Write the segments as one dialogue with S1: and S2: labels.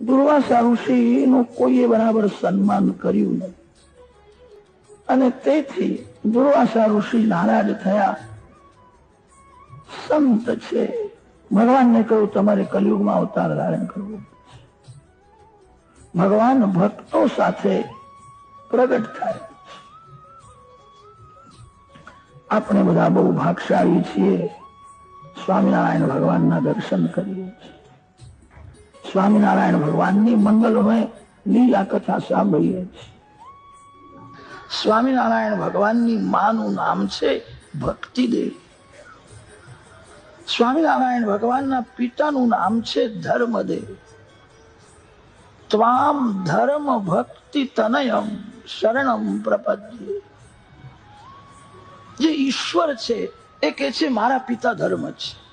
S1: દુર્વાસા ઋષિનું કોઈએ બરાબર સન્માન કર્યું નહીં. અને તેથી દુર્વાસા ઋષિ નારાજ થયા. સંત છે. ભગવાનને કહ્યું, તમારે કલયુગમાં અવતાર ધારણ કરવો ભગવાન ભક્તો સાથે પ્રગટ થાય. આપણે બધા બહુ ભાગશાળી છીએ. સ્વામિનારાયણ ભગવાનના દર્શન કરીએ છીએ. સ્વામિનારાયણ ભગવાનની મંગલમય લીલા કથા સાંભળીએ છીએ. સ્વામિનારાયણ ભગવાનની માનું નામ છે ભક્તિ દેવી સ્વામિનારાયણ ભગવાનના પિતાનું નામ છે ધર્મદેવ. ત્વામ ધર્મ ભક્તિ તનયમ શરણમ પ્રપદ્ય. જે ઈશ્વર છે, એ કે છે, મારા પિતા ધર્મ છે.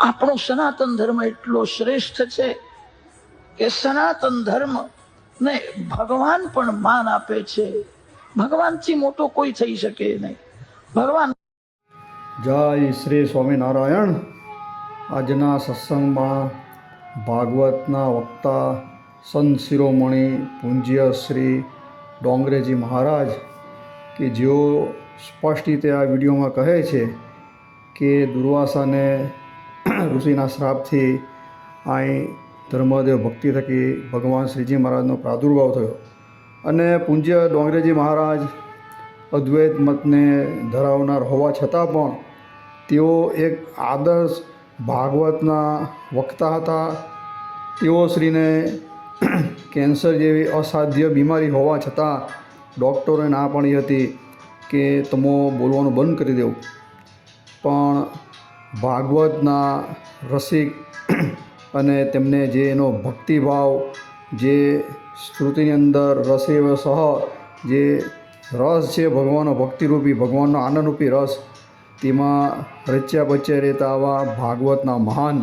S1: આપણો સનાતન ધર્મ એટલો શ્રેષ્ઠ છે કે સનાતન ધર્મ ને ભગવાન પણ માન આપે છે. ભગવાનથી મોટો કોઈ થઈ શકે નહીં. ભગવાન
S2: જય શ્રી સ્વામિનારાયણ. આજના સત્સંગમાં ભાગવતના વક્તા સંત શિરોમણી પૂજ્ય શ્રી ડોંગરેજી મહારાજ કે જેઓ સ્પષ્ટ રીતે આ વિડીયોમાં કહે છે કે દુર્વાસાને ઋષિના શ્રાપથી અહીં ધર્મદેવ ભક્તિ થકી ભગવાન શ્રીજી મહારાજનો પ્રાદુર્ભાવ થયો. અને પૂજ્ય ડોંગરેજી મહારાજ અદ્વૈત મતને ધરાવનાર હોવા છતાં પણ તેઓ એક આદર્શ ભાગવતના વક્તા હતા. તેઓ શ્રીને કેન્સર જેવી અસાધ્ય બીમારી હોવા છતાં ડૉક્ટરોએ ના પાડી હતી કે તમે બોલવાનું બંધ કરી દેવું. પણ ભાગવતના રસિક અને તેમને જે એનો ભક્તિભાવ, જે શ્રુતિની અંદર રસેવ સહ, જે રસ છે ભગવાનનો, ભક્તિરૂપી, ભગવાનનો આનંદરૂપી રસ, તેમાં રચ્યા બચ્યા રહેતા આવા ભાગવતના મહાન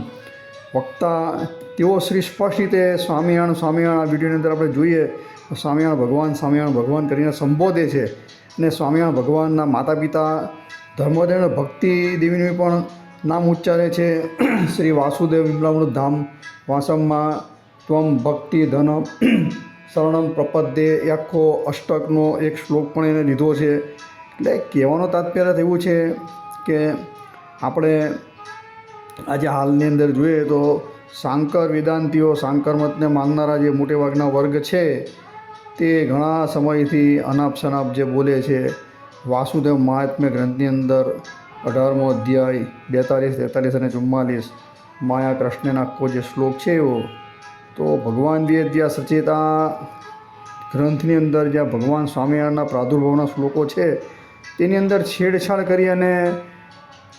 S2: વક્તા, તેઓ શ્રી સ્પષ્ટ રીતે સ્વામિનારાયણ સ્વામિનારાયણ આ વિડીયોની અંદર આપણે જોઈએ સ્વામિનારાયણ ભગવાન સ્વામિનારાયણ ભગવાન કરીને સંબોધે છે. અને સ્વામિનારાયણ ભગવાનના માતા પિતા ધર્મોદય ભક્તિ દેવીની પણ નામ ઉચ્ચારે છે શ્રી વાસુદેવ વિમલામૃત ધામ વાસમમાં ત્વમ ભક્તિ ધન. શરણમ પ્રપદ્ય એ આખો અષ્ટકનો એક શ્લોક પણ એને લીધો છે. એટલે કહેવાનો તાત્પર્ય એવું છે કે આપણે આજે હાલની અંદર જોઈએ તો શાંકર વેદાંતિઓ, સાંકર મતને માનનારા જે મોટેભાગના વર્ગ છે, તે ઘણા સમયથી અનાપ શનાપ જે બોલે છે. વાસુદેવ મહાત્મ્ય ગ્રંથની અંદર અઢારમો અધ્યાય, બેતાલીસ, તેતાલીસ અને ચુમ્માલીસ. માયા કૃષ્ણના આખો જે શ્લોક છે એવો. તો ભગવાન વેદ્યા સચેતા ગ્રંથની અંદર જ્યાં ભગવાન સ્વામિનારાયણના પ્રાદુર્ભાવના શ્લોકો છે, તેની અંદર છેડછાડ કરી અને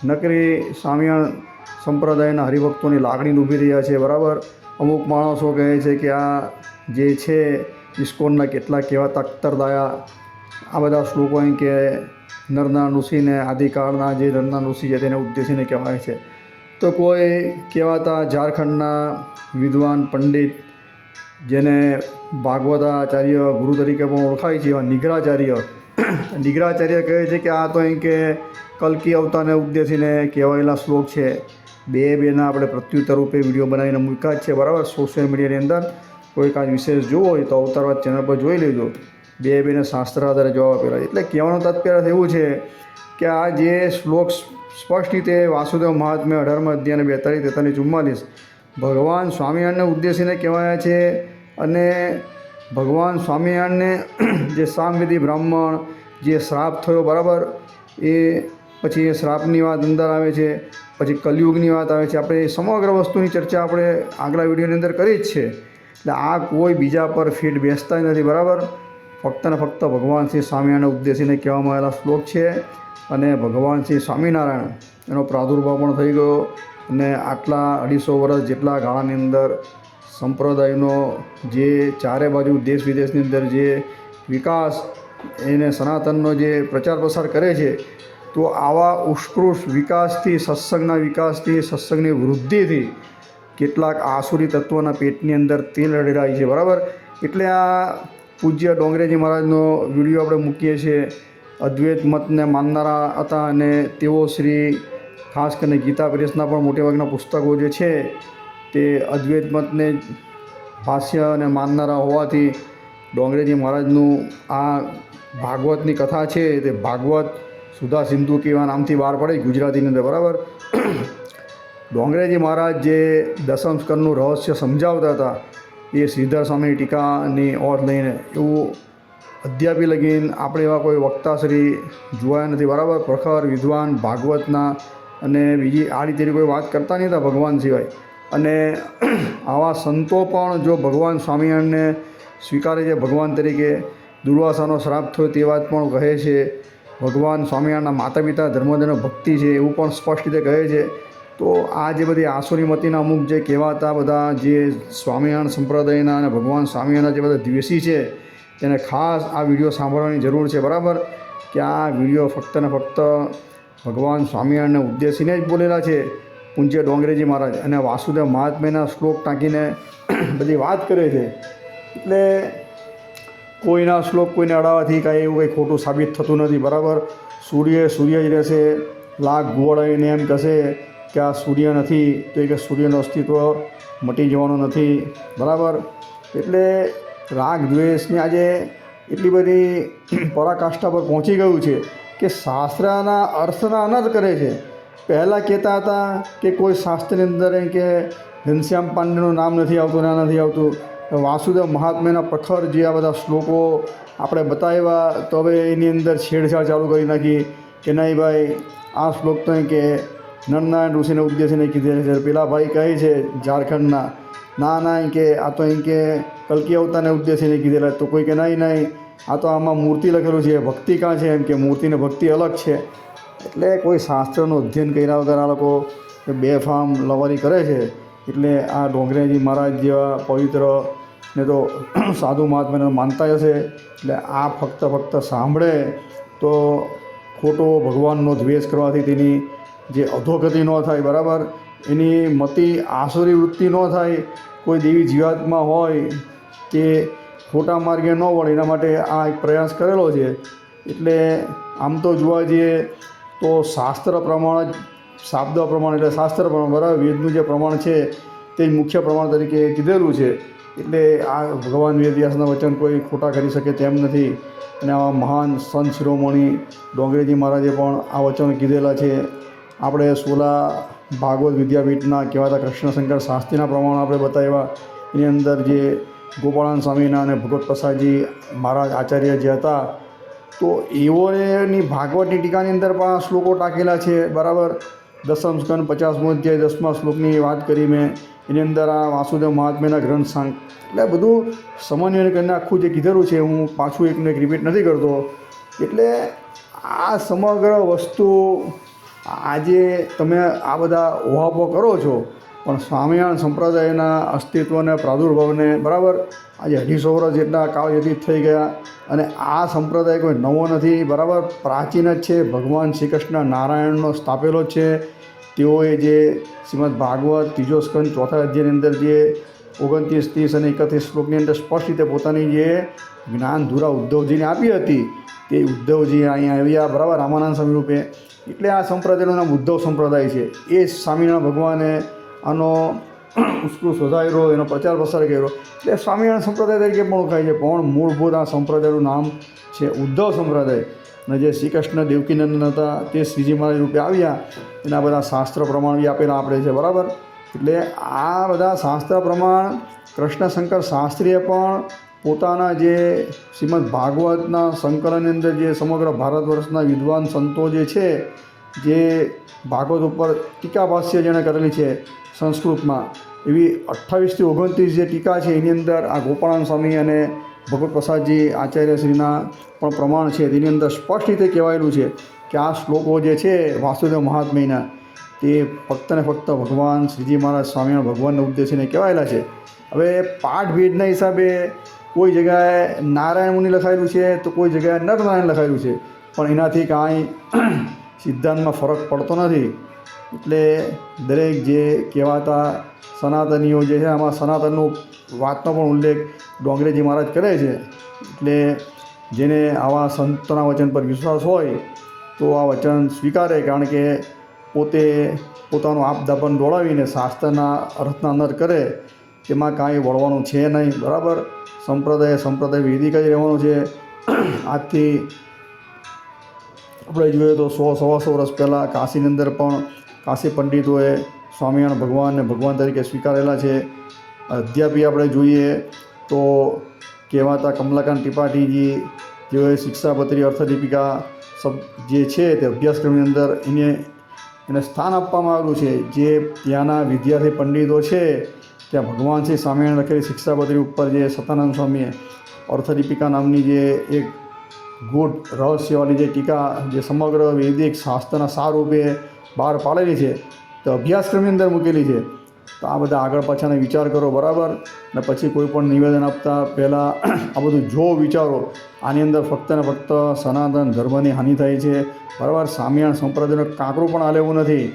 S2: નકરી સ્વામિનારાયણ સંપ્રદાયના હરિભક્તોની લાગણી ઊભી રહ્યા છે, બરાબર? અમુક માણસો કહે છે કે આ જે છે ઇસ્કોનના કેટલા કેવા અખ્તરદાયા આ બધા શ્લોકો અહીં કે નરના ઋષિને આદિકાળના જે નરના ઋષિ છે તેને ઉદ્દેશીને કહેવાય છે. તો કોઈ કહેવાતા ઝારખંડના વિદ્વાન પંડિત, જેને ભાગવતાચાર્ય ગુરુ તરીકે પણ ઓળખાય છે, એવા નિગ્રાચાર્ય નિગ્રાચાર્ય કહે છે કે આ તો અહીં કે કલ્કી અવતારને ઉદ્દેશીને કહેવાયેલા શ્લોક છે. બે બેના આપણે પ્રત્યુત્તર રૂપે વીડિયો બનાવીને મૂક્યા છે. બરાબર? સોશિયલ મીડિયાની અંદર કોઈ કાંઈ વિશેષ જોવો હોય તો અવતારવાદ ચેનલ પર જોઈ લેજો. બે બેને શાસ્ત્ર આધારે જવાબ આપેલા. એટલે કહેવાનો તાત્પર્ય એવું છે કે આ જે શ્લોક સ્પષ્ટ રીતે વાસુદેવ મહાત્મ્ય અઢારમાં અધ્યાય બેતાલીસ તેતાલીસ ચુમ્માલીસ, ભગવાન સ્વામિનારાયણને ઉદ્દેશીને કહેવાયા છે અને ભગવાન સ્વામિનારાયણને જે સામવેદી બ્રાહ્મણ, જે શ્રાપ થયો બરાબર, એ પછી એ શ્રાપની વાત અંદર આવે છે, પછી કલયુગની વાત આવે છે. આપણે એ સમગ્ર વસ્તુની ચર્ચા આપણે આગલા વિડીયોની અંદર કરી જ છે. એટલે આ કોઈ બીજા પર ફીટ બેસતા નથી બરાબર. ફક્ત ને ફક્ત ભગવાન શ્રી સ્વામિનારાયણ ઉદ્દેશીને કહેવામાં આવેલા શ્લોક છે અને ભગવાન શ્રી સ્વામિનારાયણ, એનો પ્રાદુર્ભાવ પણ થઈ ગયો અને આટલા અઢીસો વર્ષ જેટલા ગાળાની અંદર સંપ્રદાયનો જે ચારે બાજુ દેશ વિદેશની અંદર જે વિકાસ, એને સનાતનનો જે પ્રચાર પ્રસાર કરે છે, તો આવા ઉત્કૃષ્ટ વિકાસથી, સત્સંગના વિકાસથી, સત્સંગની વૃદ્ધિથી કેટલાક આસુરી તત્વોના પેટની અંદર તેલ રડેલાય છે, બરાબર? એટલે આ પૂજ્ય ડોંગરેજી મહારાજનો વીડિયો આપણે મૂકીએ છીએ. અદ્વૈત મતને માનનારા હતા અને તેઓ શ્રી ખાસ કરીને ગીતા પ્રેસના પણ મોટેભાગના પુસ્તકો જે છે તે અદ્વૈત મતને ભાષ્ય અને માનનારા હોવાથી ડોંગરેજી મહારાજનું આ ભાગવતની કથા છે તે ભાગવત સુધા સિંધુ કેવા નામથી બહાર પડે ગુજરાતીની અંદર, બરાબર? ડોંગરેજી મહારાજ જે દસમ સ્કરનું રહસ્ય સમજાવતા હતા એ શ્રીધર સ્વામીની ટીકાની ઓર લઈને એવું અધ્યાપી લગીન આપણે એવા કોઈ વક્તાશ્રી જોયા નથી. બરાબર? પ્રખર, વિદ્વાન, ભાગવતના અને બીજી આ રીતે કોઈ વાત કરતા નહીં હતા ભગવાન સિવાય. અને આવા સંતો પણ જો ભગવાન સ્વામિનારાયણને સ્વીકારે છે, ભગવાન તરીકે દુર્વાસાનો શ્રાપ થયો તે વાત પણ કહે છે. ભગવાન સ્વામિનારાયણના માતા પિતા ધર્મધર્મ ભક્તિ છે એવું પણ સ્પષ્ટ રીતે કહે છે. તો આ જે બધી આસુરી મતીના અમુક જે કહેવાતા બધા જે સ્વામિનારાયણ સંપ્રદાયના અને ભગવાન સ્વામિનારાયણના જે બધા દ્વેષી છે તેને ખાસ આ વીડિયો સાંભળવાની જરૂર છે, બરાબર? કે આ વીડિયો ફક્ત ને ફક્ત ભગવાન સ્વામિનારાયણને ઉદ્દેશીને જ બોલેલા છે, પૂજ્ય ડોંગરેજી મહારાજ. અને વાસુદેવ મહાત્મ્યના શ્લોક ટાંકીને બધી વાત કરે છે. એટલે કોઈના શ્લોક કોઈને અડાવવાથી કાંઈ એવું કંઈ ખોટું સાબિત થતું નથી, બરાબર? સૂર્ય સૂર્ય જ રહેશે, લાખ ગોળાઈને એમ કહેશે કે આ સૂર્ય નથી, તો એ કે સૂર્યનું અસ્તિત્વ મટી જવાનું નથી. બરાબર? એટલે રાગ દ્વેષની આજે એટલી બધી પરાકાષ્ઠા પર પહોંચી ગયું છે કે શાસ્ત્રના અર્થના અનર્થ કરે છે. પહેલાં કહેતા હતા કે કોઈ શાસ્ત્રની અંદર એમ કે ઘનશ્યામ પાંડેનું નામ નથી આવતું, ના નથી આવતું. વાસુદેવ મહાત્મ્યના પ્રખર જે આ બધા શ્લોકો આપણે બતાવ્યા, તો હવે એની અંદર છેડછાડ ચાલુ કરી નાખી. કે નહીં ભાઈ, આ શ્લોક તો કે નરનારાયણ ઋષિને ઉદ્દેશીને કીધેલ છે પેલા ભાઈ કહે છે ઝારખંડના, ના ના, એમ કે, આ તો એમ કે કલકી અવતારને ઉદ્દેશીને કીધેલા, તો કોઈ કે નહીં નહીં, આ તો આમાં મૂર્તિ લખેલું છે, ભક્તિ કાં છે? એમ કે, મૂર્તિને ભક્તિ અલગ છે. એટલે કોઈ શાસ્ત્રનું અધ્યયન કર્યા વગર આ લોકો બેફામ લવારી કરે છે. એટલે આ ડોંગરેજી મહારાજ જેવા પવિત્ર ને તો સાધુ મહાત્માને માનતા હશે. એટલે આ ફક્ત ફક્ત સાંભળે તો ખોટો ભગવાનનો દ્વેષ કરવાથી તેની જે અધોગતિ ન થાય, બરાબર? એની મતિ આસુરી વૃત્તિ ન થાય, કોઈ દેવી જીવાત્મા હોય તે ખોટા માર્ગે ન વળે, એના માટે આ એક પ્રયાસ કરેલો છે. એટલે આમ તો જોવા જઈએ તો શાસ્ત્ર પ્રમાણ જ, શાબ્દ પ્રમાણ એટલે શાસ્ત્ર પ્રમાણ, બરાબર? વેદનું જે પ્રમાણ છે, તે મુખ્ય પ્રમાણ તરીકે કીધેલું છે. એટલે આ ભગવાન વેદવ્યાસના વચન કોઈ ખોટા કરી શકે તેમ નથી. અને આવા મહાન સંત શિરોમણી ડોંગરેજી મહારાજે પણ આ વચન કીધેલા છે. આપણે સોલા ભાગવત વિદ્યાપીઠના કહેવાતા કૃષ્ણશંકર શાસ્ત્રીના પ્રમાણ આપણે બતાવ્યા. એની અંદર જે ગોપાળાન સ્વામીના અને ભગવત પ્રસાદજી મહારાજ આચાર્ય જે હતા, તો એઓની ભાગવતની ટીકાની અંદર પણ આ શ્લોકો ટાંકેલા છે. બરાબર? દસમ સ્કંદ પચાસમો અધ્યાય દસમા શ્લોકની વાત કરી મેં. એની અંદર આ વાસુદેવ મહાત્મ્યના ગ્રંથ સાંગ એટલે બધું સામાન્ય કરીને આખું જે કીધેલું છે, હું પાછું એકને એક રિપીટ નથી કરતો. એટલે આ સમગ્ર વસ્તુ આજે તમે આ બધા ઓહાપો કરો છો, પણ સ્વામિનારાયણ સંપ્રદાયના અસ્તિત્વને, પ્રાદુર્ભાવને બરાબર આજે અઢીસો વર્ષ જેટલા કાળ વ્યતીત થઈ ગયા અને આ સંપ્રદાય કોઈ નવો નથી, બરાબર પ્રાચીન જ છે, ભગવાન શ્રી કૃષ્ણ નારાયણનો સ્થાપેલો છે. તેઓએ જે શ્રીમદ ભાગવત ત્રીજો સ્કંદ ચોથા અધ્યાયની અંદર જે ઓગણત્રીસ, ત્રીસ અને એકત્રીસ શ્લોકની અંદર સ્પષ્ટ રીતે પોતાની જે જ્ઞાન ધુરા ઉદ્ધવજીને આપી હતી, તે ઉદ્ધવજી અહીંયા આવ્યા, બરાબર, રામાનંદ સ્વામી રૂપે. એટલે આ સંપ્રદાયનું નામ ઉદ્ધવ સંપ્રદાય છે. એ સ્વામિનારાયણ ભગવાને આનો ઉત્કૃષ્ટ શોધાયેલો એનો પ્રચાર પ્રસાર કર્યો. એટલે સ્વામિનારાયણ સંપ્રદાય તરીકે પણ ઓળખાય છે, પણ મૂળભૂત આ સંપ્રદાયનું નામ છે ઉદ્ધવ સંપ્રદાય. અને જે શ્રી કૃષ્ણ દેવકીનંદન હતા, તે શ્રીજી મહારાજ રૂપે આવ્યા. એના બધા શાસ્ત્ર પ્રમાણ બી આપેલા આપણે છે, બરાબર? એટલે આ બધા શાસ્ત્ર પ્રમાણ, કૃષ્ણશંકર શાસ્ત્રીએ પણ પોતાના જે શ્રીમદ ભાગવતના સંકલનની અંદર જે સમગ્ર ભારત વર્ષના વિદ્વાન સંતો જે છે, જે ભાગવત ઉપર ટીકા ભાષ્ય જેણે કરેલી છે સંસ્કૃતમાં, એવી અઠ્ઠાવીસથી ઓગણત્રીસ જે ટીકા છે એની અંદર આ ગોપાળાન સ્વામી અને ભગવત પ્રસાદજી આચાર્યશ્રીના પણ પ્રમાણ છે. તેની અંદર સ્પષ્ટ રીતે કહેવાયેલું છે કે આ શ્લોકો જે છે વાસુદેવ મહાત્મ્યના તે ફક્ત ને ફક્ત ભગવાન શ્રીજી મહારાજ સ્વામિનારાયણ ભગવાનને ઉદ્દેશીને કહેવાયેલા છે. હવે પાઠ ભેદના હિસાબે કોઈ જગ્યાએ નારાયણ મુનિ લખાયેલું છે તો કોઈ જગ્યાએ નરનારાયણ લખાયેલું છે. પણ એનાથી કાંઈ સિદ્ધાંતમાં ફરક પડતો નથી. એટલે દરેક જે કહેવાતા સનાતનીઓ જે છે આમાં સનાતનનો વાતનો પણ ઉલ્લેખ ડોંગરેજી મહારાજ કરે છે. એટલે જેને આવા સંતોના વચન પર વિશ્વાસ હોય તો આ વચન સ્વીકારે કારણ કે પોતે પોતાનું આપદાપન દોડાવીને શાસ્ત્રના અર્થના અંદર કરે, તેમાં કાંઈ વળવાનું છે નહીં. બરાબર? સંપ્રદાય સંપ્રદાય વિધિ કઈ રહેવાનું છે. આજથી આપણે જોઈએ તો સો સવાસો વર્ષ પહેલાં કાશીની અંદર પણ કાશી પંડિતોએ સ્વામિનારાયણ ભગવાનને ભગવાન તરીકે સ્વીકારેલા છે. અધ્યાપી આપણે જોઈએ તો કહેવાતા કમલાકાંત ત્રિપાઠીજી, જેઓએ શિક્ષાપત્રી અર્થદીપિકા સબ જે છે તે અભ્યાસક્રમની અંદર એને એને સ્થાન આપવામાં આવ્યું છે. જે ત્યાંના વિદ્યાર્થી પંડિતો છે, ત્યાં ભગવાન શ્રી સ્વામિનારાયણ લખેલી શિક્ષાપત્રી ઉપર જે સતાનંદ સ્વામીએ અર્થદીપિકા નામની જે એક ગુડ રહસ્યવાળી જે ટીકા, જે સમગ્ર વૈદિક શાસ્ત્રના સારૂપે બહાર પાડેલી છે, તો અભ્યાસક્રમની અંદર મૂકેલી છે. તો આ બધા આગળ પાછાના વિચાર કરો, બરાબર? ને પછી કોઈ પણ નિવેદન આપતા પહેલાં આ બધું જો વિચારો, આની અંદર ફક્ત ને ફક્ત સનાતન ધર્મની હાનિ થાય છે. બરાબર? સ્વામિયાણ સંપ્રદાયનો કાંકરું પણ હાલેવું નથી.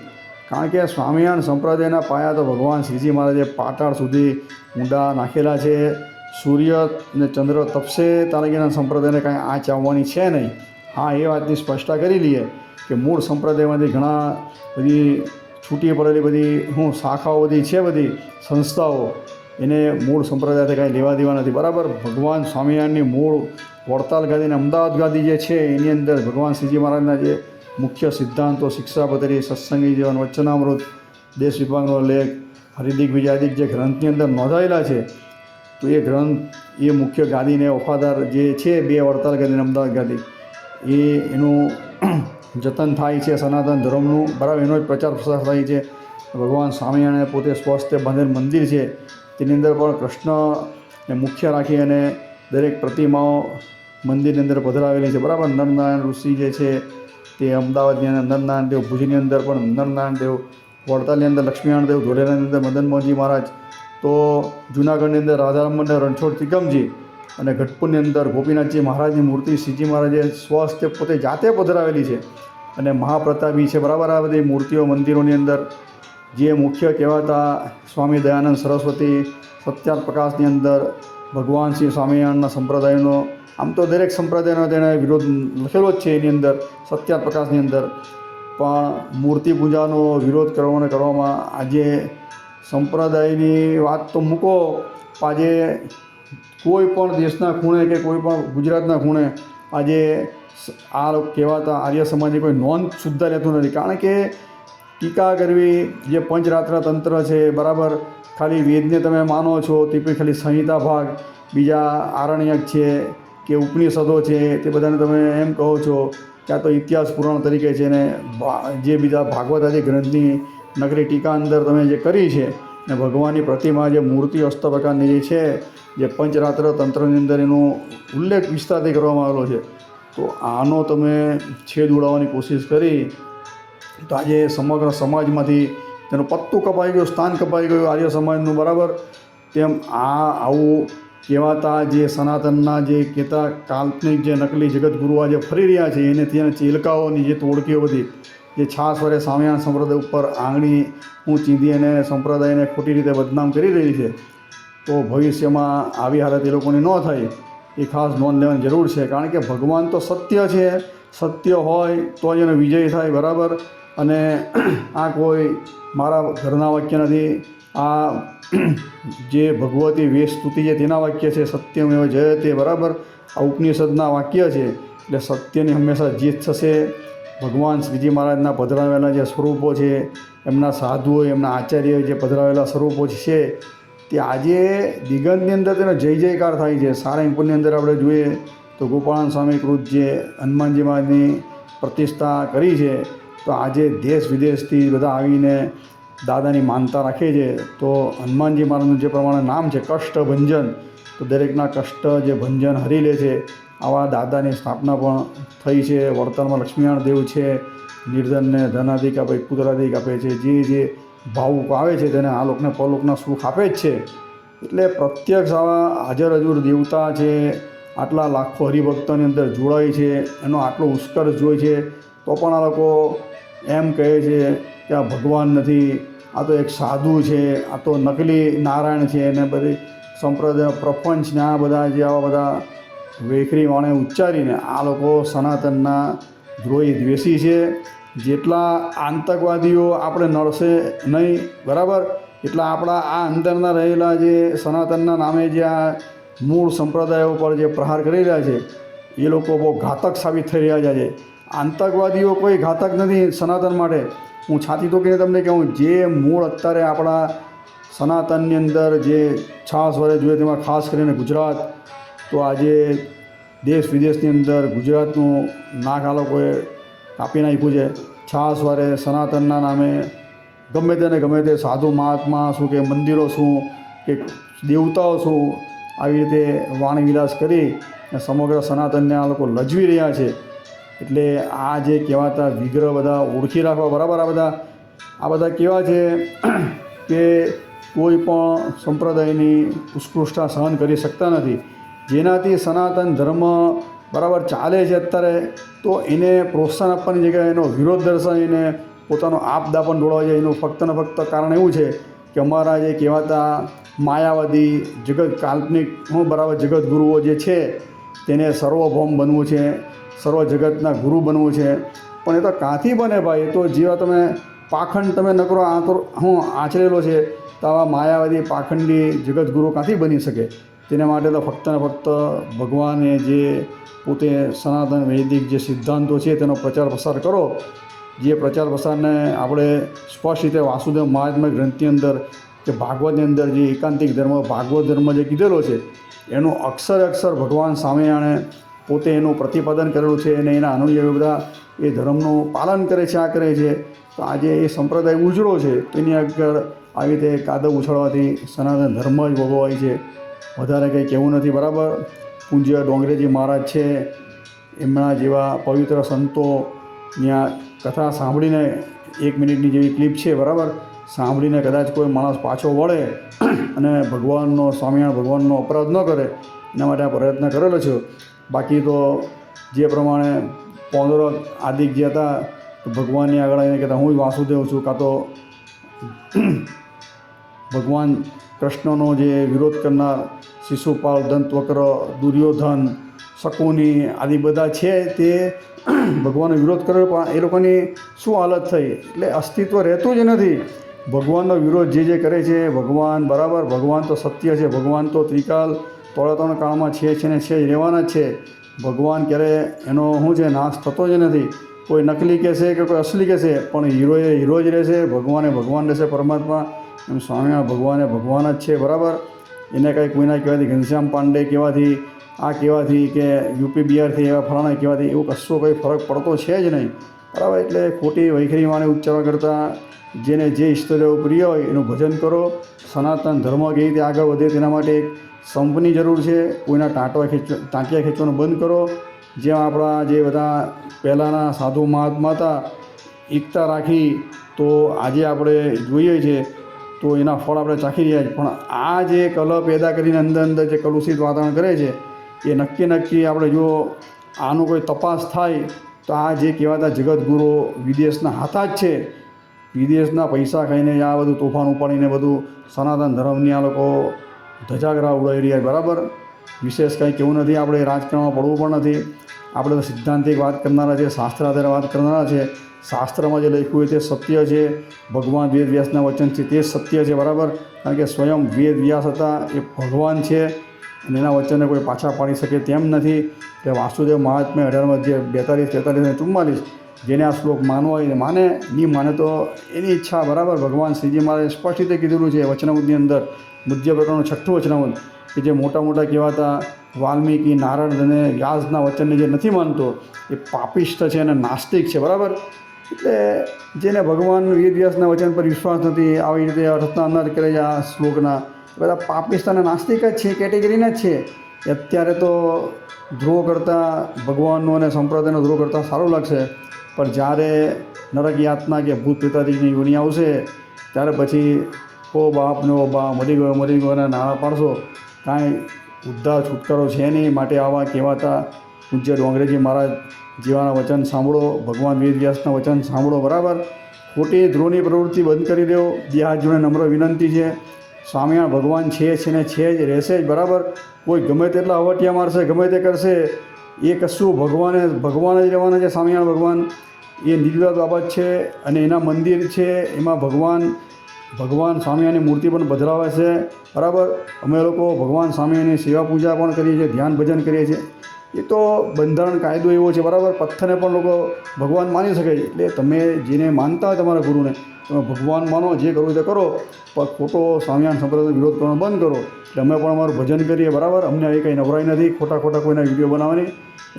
S2: કારણ કે સ્વામિયાણ સંપ્રદાયના પાયા તો ભગવાન શ્રીજી મહારાજે પાટાળ સુધી ઊંડા નાખેલા છે. સૂર્ય ને ચંદ્ર તપશે તારગીના સંપ્રદાયને કાંઈ આંચ આવવાની છે નહીં. હા, એ વાતની સ્પષ્ટતા કરી લઈએ કે મૂળ સંપ્રદાયમાંથી ઘણા બધી છૂટી પડેલી બધી, હું શાખાઓ બધી છે બધી, સંસ્થાઓ, એને મૂળ સંપ્રદાયથી કાંઈ લેવા દેવા નથી. બરાબર? ભગવાન સ્વામિનારાયણની મૂળ વડતાલ ગાદી અને અમદાવાદ ગાદી જે છે, એની અંદર ભગવાન શ્રીજી મહારાજના જે મુખ્ય સિદ્ધાંતો શિક્ષાપત્રી સત્સંગી જીવન, વચનામૃત, દેશ વિભાગનો લેખ, હરિદિક વિજાદિક જે ગ્રંથની અંદર નોંધાયેલા છે, તો એ ગ્રંથ, એ મુખ્ય ગાદીને વફાદાર જે છે, બે વડતાલ ગાદી અમદાવાદ ગાદી. એ એનું જતન થાય છે સનાતન ધર્મનું. બરાબર, એનો જ પ્રચાર પ્રસાર થાય છે. ભગવાન સ્વામિનારાયણ પોતે સ્વસ્થ બાંધેલ મંદિર છે. તેની અંદર પણ કૃષ્ણને મુખ્ય રાખી અને દરેક પ્રતિમાઓ મંદિરની અંદર પધરાવેલી છે. બરાબર, નરનારાયણ ઋષિ જે છે તે અમદાવાદની અંદર નરનારાયણ દેવ ભુજની અંદર પણ નરનારાયણ દેવ, વડતાલની અંદર લક્ષ્મીનારાયણ દેવ ધોલેરાની અંદર મદન મોહનજી મહારાજ, તો જૂનાગઢની અંદર રાધારમણ રણછોડ ત્રિકમજી અને ગઢપુરની અંદર ગોપીનાથજી મહારાજની મૂર્તિ શ્રીજી મહારાજે સ્વસ્થ પોતે જાતે પધરાવેલી છે. અને મહાપ્રતાપી છે. બરાબર આ બધી મૂર્તિઓ મંદિરોની અંદર જે મુખ્ય કહેવાતા સ્વામી દયાનંદ સરસ્વતી સત્યાર પ્રકાશની અંદર ભગવાન શ્રી સ્વામિનારાયણના સંપ્રદાયનો, આમ તો દરેક સંપ્રદાયનો તેણે વિરોધ લખેલો જ છે એની અંદર સત્યાર પ્રકાશની અંદર. પણ મૂર્તિ પૂજાનો વિરોધ કરવાને કરવામાં આજે સંપ્રદાયની વાત તો મૂકો આજે કોઈ પણ દેશના ખૂણે કે કોઈ પણ ગુજરાતના ખૂણે આજે આ કહેવાતા આર્ય સમાજની કોઈ નોંધ સુદ્ધા રહેતું નથી. કારણ કે ટીકા કરવી જે પંચરાત્ર તંત્ર છે, બરાબર, ખાલી વેદને તમે માનો છો, તે પણ ખાલી સંહિતા ભાગ, બીજા આરણ્યક છે કે ઉપનિષદો છે, તે બધાને તમે એમ કહો છો કે આ તો ઇતિહાસ પુરાણ તરીકે છે ને જે બીજા ભાગવત આદિ ગ્રંથની નકરી ટીકા અંદર તમે જે કરી છે ને ભગવાનની પ્રતિમા, જે મૂર્તિ અસ્ત પ્રકારની જે છે જે પંચરાત્ર તંત્રની અંદર એનો ઉલ્લેખ વિસ્તારથી કરવામાં આવેલો છે. તો આનો તમે છેદ ઉડાવવાની કોશિશ કરી, તો આજે સમગ્ર સમાજમાંથી તેનું પત્તું કપાઈ ગયું, સ્થાન કપાઈ ગયું આર્ય સમાજનું બરાબર. તેમ આ આવું કહેવાતા જે સનાતનના જે કહેતા કાલ્પનિક જે નકલી જગતગુરુ આજે ફરી રહ્યા છે એને ત્યાં ચીલકાઓની જે તોડકીઓ બધી, જે છાસ વરે સ્વામિનારાયણ સંપ્રદાય ઉપર આંગળી હું ચીંધી અને સંપ્રદાયને ખોટી રીતે બદનામ કરી રહી છે. તો ભવિષ્યમાં આવી હાલત એ લોકોની ન થાય એ ખાસ નોંધ લેવાની જરૂર છે. કારણ કે ભગવાન તો સત્ય છે. સત્ય હોય તો જ એનો વિજય થાય, બરાબર? અને આ કોઈ મારા ઘરના વાક્ય નથી. આ જે ભગવતી વેશ સ્તુતિ છે તેના વાક્ય છે, સત્યમેવ જયતે બરાબર? આ ઉપનિષદના વાક્ય છે. એટલે સત્યની હંમેશા જીત થશે. ભગવાન શ્રીજી મહારાજના પધરાવેલા જે સ્વરૂપો છે, એમના સાધુઓ, એમના આચાર્ય જે પધરાવેલા સ્વરૂપો છે તે આજે દિગંતની અંદર તેનો જય જયકાર થાય છે. સારંગપુરની અંદર આપણે જોઈએ તો ગોપાળાન સ્વામી કૃત જે હનુમાનજી મહારાજની પ્રતિષ્ઠા કરી છે, તો આજે દેશ વિદેશથી બધા આવીને દાદાની માનતા રાખે છે. તો હનુમાનજી મહારાજનું જે પ્રમાણે નામ છે કષ્ટ ભંજન તો દરેકના કષ્ટ જે ભંજન હરી લે છે. આવા દાદાની સ્થાપના પણ થઈ છે. વર્તનમાં લક્ષ્મીનારાયણ દેવ છે. નિર્ધનને ધનાધિક આપે, પુત્રાધિક આપે છે. જે જે ભાવુક આવે છે તેને આ લોકને પરલોકના સુખ આપે જ છે. એટલે પ્રત્યક્ષ આવા હાજર હજુર દેવતા છે, આટલા લાખો હરિભક્તોની અંદર જોડાય છે, એનો આટલો ઉત્કર્ષ જોઈ છે, તો પણ આ લોકો એમ કહે છે કે આ ભગવાન નથી, આ તો એક સાધુ છે, આ તો નકલી નારાયણ છે અને બધી સંપ્રદાય પ્રપંચ આ બધા જે આવા બધા વેખરી વાણે ઉચ્ચારીને આ લોકો સનાતનના દ્રોહી દ્વેષી છે. જેટલા આતંકવાદીઓ આપણે નડશે નહીં, બરાબર? એટલા આપણા આ અંદરના રહેલા જે સનાતનના નામે જે આ મૂળ સંપ્રદાયો પર જે પ્રહાર કરી રહ્યા છે, એ લોકો બહુ ઘાતક સાબિત થઈ રહ્યા છે. આતંકવાદીઓ કોઈ ઘાતક નથી સનાતન માટે. હું છાતી તોકીને તમને કહું, જે મૂળ અત્યારે આપણા સનાતનની અંદર જે છાસ વડે જોઈએ તેમાં ખાસ કરીને ગુજરાત, તો આજે દેશ વિદેશની અંદર ગુજરાતનું નાક આ લોકોએ કાપી નાખ્યું છે. છાસ વારે સનાતનના નામે ગમે તેને ગમે તે સાધુ મહાત્મા શું કે મંદિરો શું કે દેવતાઓ શું આવી રીતે વાણવિલાસ કરી અને સમગ્ર સનાતનને આ લોકો લજવી રહ્યા છે. એટલે આ જે કહેવાતા વિગ્રહ બધા ઓળખી રાખવા બરાબર આ બધા આ બધા કેવા છે કે કોઈ પણ સંપ્રદાયની ઉત્કૃષ્ટતા સહન કરી શકતા નથી. જેનાથી સનાતન ધર્મ બરાબર ચાલે છે અત્યારે, તો એને પ્રોત્સાહન આપવાની જગ્યાએ એનો વિરોધ દર્શાવીને પોતાનો આપદા પણ દોડવા જાય. એનું ફક્ત ને ફક્ત કારણ એવું છે કે અમારા જે કહેવાતા માયાવાદી જગત કાલ્પનિક, હું બરાબર જગતગુરુઓ જે છે, તેને સર્વભૌમ બનવું છે, સર્વ જગતના ગુરુ બનવું છે. પણ એ તો કાંથી બને ભાઈ? તો જેવા તમે પાખંડ તમે નકરો આ તો હું આચરેલો છે, તો આવા માયાવાદી પાખંડી જગતગુરુ કાંથી બની શકે? તેના માટે તો ફક્ત ને ફક્ત ભગવાને જે પોતે સનાતન વૈદિક જે સિદ્ધાંતો છે તેનો પ્રચાર પ્રસાર કરો, જે પ્રચાર પ્રસારને આપણે સ્પષ્ટ રીતે વાસુદેવ મહાત્મા ગ્રંથની અંદર કે ભાગવતની અંદર જે એકાંતિક ધર્મ, ભાગવત ધર્મ જે કીધેલો છે, એનું અક્ષર અક્ષર ભગવાન સામે આણે પોતે એનું પ્રતિપાદન કરેલું છે અને એના અનુયાયીઓ બધા એ ધર્મનું પાલન કરે છે, આ કરે છે. તો આજે એ સંપ્રદાય ઉજળો છે, તેની આગળ આવી રીતે કાદવ ઉછળવાથી સનાતન ધર્મ જ ભોગવાય છે. વધારે કંઈ કહેવું નથી, બરાબર? પૂજ્ય ડોંગરેજી મહારાજ છે, એમના જેવા પવિત્ર સંતો ત્યાં કથા સાંભળીને એક મિનિટની જેવી ક્લિપ છે, બરાબર? સાંભળીને કદાચ કોઈ માણસ પાછો વળે અને ભગવાનનો, સ્વામિનારાયણ ભગવાનનો અપરાધ ન કરે, એના માટે આ પ્રયત્ન કરેલો છે. બાકી તો જે પ્રમાણે પોંદરો આદિક જે હતા ભગવાનની આગળ એને કહેતા, હું જ વાસુદેવ છું. કાં તો ભગવાન કૃષ્ણનો જે વિરોધ કરનાર શિશુપાલ દંતવક્ર, દુર્યોધન, શકુની આદિ બધા છે તે ભગવાનનો વિરોધ કર્યો પણ એ લોકોની શું હાલત થઈ? એટલે અસ્તિત્વ રહેતું જ નથી. ભગવાનનો વિરોધ જે જે કરે છે, ભગવાન બરાબર, ભગવાન તો સત્ય છે, ભગવાન તો ત્રિકાલ ત્રણ કાળમાં છે છે ને છે જ રહેવાના જ છે. ભગવાન ક્યારે એનો શું છે, નાશ થતો જ નથી. કોઈ નકલી કહેશે કે કોઈ અસલી કહેશે, પણ હીરોએ હીરો જ રહેશે, ભગવાને ભગવાન રહેશે પરમાત્મા. એમ સ્વામિનારાયણ ભગવાને ભગવાન જ છે, બરાબર? એને કંઈ કોઈના કહેવાથી ઘનશ્યામ પાંડે કહેવાથી, આ કહેવાથી કે યુપી બિહારથી એવા ફલાણા કહેવાથી, એવું કશો કંઈ ફરક પડતો છે જ નહીં. બરાબર? એટલે ખોટી વૈખરી માને ઉચ્ચારણ કરતાં જેને જે ઈષ્ટદેવ પ્રિય હોય એનું ભજન કરો. સનાતન ધર્મ કેવી રીતે આગળ વધે તેના માટે એક સંપની જરૂર છે. કોઈના ટાંટવા ખેંચ, ટાંટિયા ખેંચવાનું બંધ કરો. જેમ આપણા જે બધા પહેલાંના સાધુ મહાત્મા હતા, એકતા રાખી, તો આજે આપણે જોઈએ છે તો એના ફળ આપણે ચાખી રહ્યા છીએ. પણ આ જે કલહ પેદા કરીને અંદર અંદર જે કલુષિત વાતાવરણ કરે છે, એ નક્કી નક્કી આપણે જો આનું કોઈ તપાસ થાય, તો આ જે કહેવાતા જગતગુરુઓ વિદેશના હાથા જ છે. વિદેશના પૈસા ખાઈને આ બધું તોફાન ઉપાડીને બધું સનાતન ધર્મની આ લોકો ધજાગરા ઉડાવી રહ્યા બરાબર? વિશેષ કંઈ કેવું નથી, આપણે રાજકારણમાં પડવું પણ નથી. આપણે તો સિદ્ધાંતિક વાત કરનારા છે શાસ્ત્ર આધારે વાત કરનારા છે. શાસ્ત્રમાં જે લખ્યું હોય તે સત્ય છે. ભગવાન વેદ વ્યાસના વચન છે તે સત્ય છે, બરાબર? કારણ કે સ્વયં વેદ વ્યાસ હતા, એ ભગવાન છે અને એના વચનને કોઈ પાછા પાડી શકે તેમ નથી. કે વાસુદેવ મહાત્મ્ય અઢારમાં જે બેતાલીસ, તેતાલીસ અને ચુમ્માલીસ, જેને આ શ્લોક માનવો હોય માને નહીં માને તો એની ઈચ્છા, બરાબર? ભગવાન શ્રીજી મહારાજે સ્પષ્ટ રીતે કીધેલું છે વચનામૃતની અંદર મુદ્ય પ્રકારનું છઠ્ઠું વચનામૃત કે જે મોટા મોટા કહેવાતા વાલ્મીકી નારદ અને વ્યાસના વચનને જે નથી માનતો, એ પાપિષ્ટ છે અને નાસ્તિક છે, બરાબર? એટલે જેને ભગવાન વેદ વ્યાસના વચન પર વિશ્વાસ નથી, આવી રીતે અર્થના અંદર કરે છે આ શ્લોકના. બધા પાપિસ્ત અને નાસ્તિક જ છે, કેટેગરીના જ છે. અત્યારે તો ધ્રુવ કરતાં ભગવાનનો અને સંપ્રદાયનો ધ્રુવ કરતાં સારું લાગશે. પણ જ્યારે નરક યાતના કે ભૂત પિતાજીની યોની આવશે, ત્યારે પછી ઓ બાપ ને ઓ બા મરી ગયો મરી ગયો અને નાણાં પાડશો. કાંઈ ઉદ્ધાર છુટકારો છે નહીં, માટે આવા કહેવાતા પૂજ્ય ડોંગરેજી મહારાજ જેવાના વચન સાંભળો, ભગવાન વીર વ્યાસના વચન સાંભળો, બરાબર? ખોટી ધ્રુવની પ્રવૃત્તિ બંધ કરી દો જોડે નમ્ર વિનંતી છે. સ્વામિનારાયણ ભગવાન છે છે ને છે જ, રહેશે જ, બરાબર? કોઈ ગમે તેટલા અવટિયા મારશે, ગમે તે કરશે, એ કશું ભગવાને, ભગવાન જ રહેવાના છે, સ્વામિનારાયણ ભગવાન. એ નિર્વિવાદ બાબત છે અને એના મંદિર છે, એમાં ભગવાન ભગવાન સ્વામિયાની મૂર્તિ પણ પધરાવે છે, બરાબર? અમે લોકો ભગવાન સ્વામિયાની સેવા પૂજા પણ કરીએ છીએ, ધ્યાન ભજન કરીએ છીએ. એ તો બંધારણ કાયદો એવો છે, બરાબર? પથ્થરને પણ લોકો ભગવાન માની શકે છે. એટલે તમે જેને માનતા તમારા ગુરુને, તમે ભગવાન માનો, જે કરવું તે કરો. પણ ખોટો સ્વામિયાન સંપ્રદાયનો વિરોધ કરવાનો બંધ કરો. એટલે અમે પણ અમારું ભજન કરીએ, બરાબર? અમને એ કંઈ નવરાઈ નથી ખોટા ખોટા કોઈના વીડિયો બનાવવાની.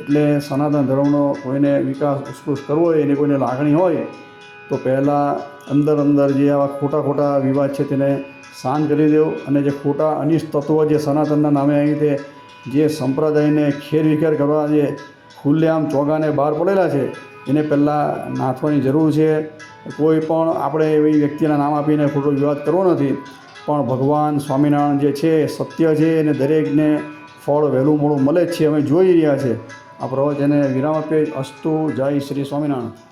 S2: એટલે સનાતન ધર્મનો કોઈને વિકાસ ઉત્કૃષ્ટ કરવો હોય, એની કોઈને લાગણી હોય, તો પહેલાં અંદર અંદર જે આવા ખોટા ખોટા વિવાદ છે, તેને શાંત કરી દેવો. અને જે ખોટા અનિષ્ટ તત્વો જે સનાતનના નામે આવી તે જે સંપ્રદાયને ખેર વિખેર કરવા જે ખુલ્લેઆમ ચોગાને બહાર પડેલા છે, એને પહેલાં નાથવાની જરૂર છે. કોઈ પણ આપણે એવી વ્યક્તિના નામ આપીને ખોટો વિવાદ કરવો નથી. પણ ભગવાન સ્વામિનારાયણ જે છે, સત્ય છે અને દરેકને ફળ, વહેલું, મોડું મળે જ છે. અમે જોઈ રહ્યા છે. આ પ્રવચને વિરામ આપીએ. અસ્તુ જય શ્રી સ્વામિનારાયણ.